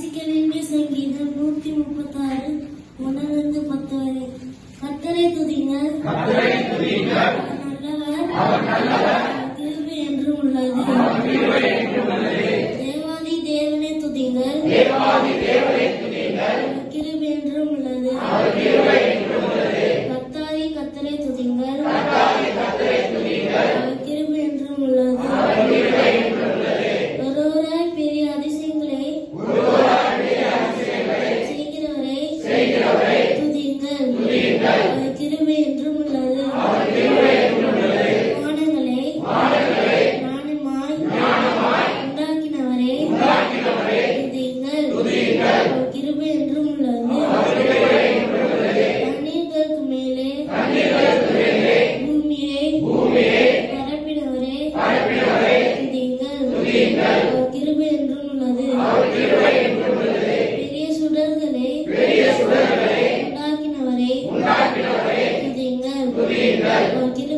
வாசிக்க வேண்டிய சங்கீதம் நூத்தி முப்பத்தாறு ஒன்னிலிருந்து பத்து வரை கத்தரை துதிங்கள் நல்லவர். right. Going to the